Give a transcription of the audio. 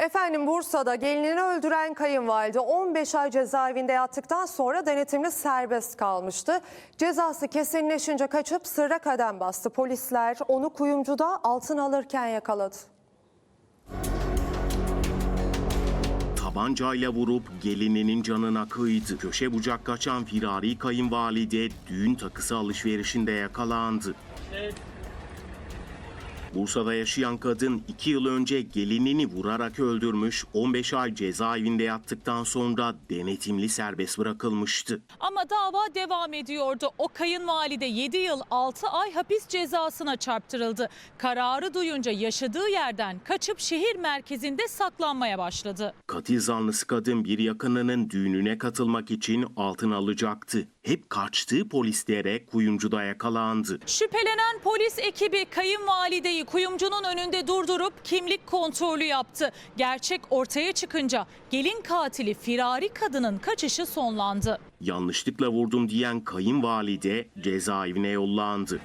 Efendim Bursa'da gelinini öldüren kayınvalide 15 ay cezaevinde yattıktan sonra denetimli serbest kalmıştı. Cezası kesinleşince kaçıp sırra kadem bastı. Polisler onu kuyumcuda altın alırken yakaladı. Tabancayla vurup gelininin canına kıydı. Köşe bucak kaçan firari kayınvalide düğün takısı alışverişinde yakalandı. Bursa'da yaşayan kadın 2 yıl önce gelinini vurarak öldürmüş, 15 ay cezaevinde yattıktan sonra denetimli serbest bırakılmıştı. Ama dava devam ediyordu. O kayınvalide 7 yıl 6 ay hapis cezasına çarptırıldı. Kararı duyunca yaşadığı yerden kaçıp şehir merkezinde saklanmaya başladı. Katil zanlısı kadın bir yakınının düğününe katılmak için altın alacaktı. Hep kaçtığı polislere kuyumcuda yakalandı. Şüphelenen polis ekibi kayınvalideyi kuyumcunun önünde durdurup kimlik kontrolü yaptı. Gerçek ortaya çıkınca gelin katili firari kadının kaçışı sonlandı. Yanlışlıkla vurdum diyen kayınvalide cezaevine yollandı.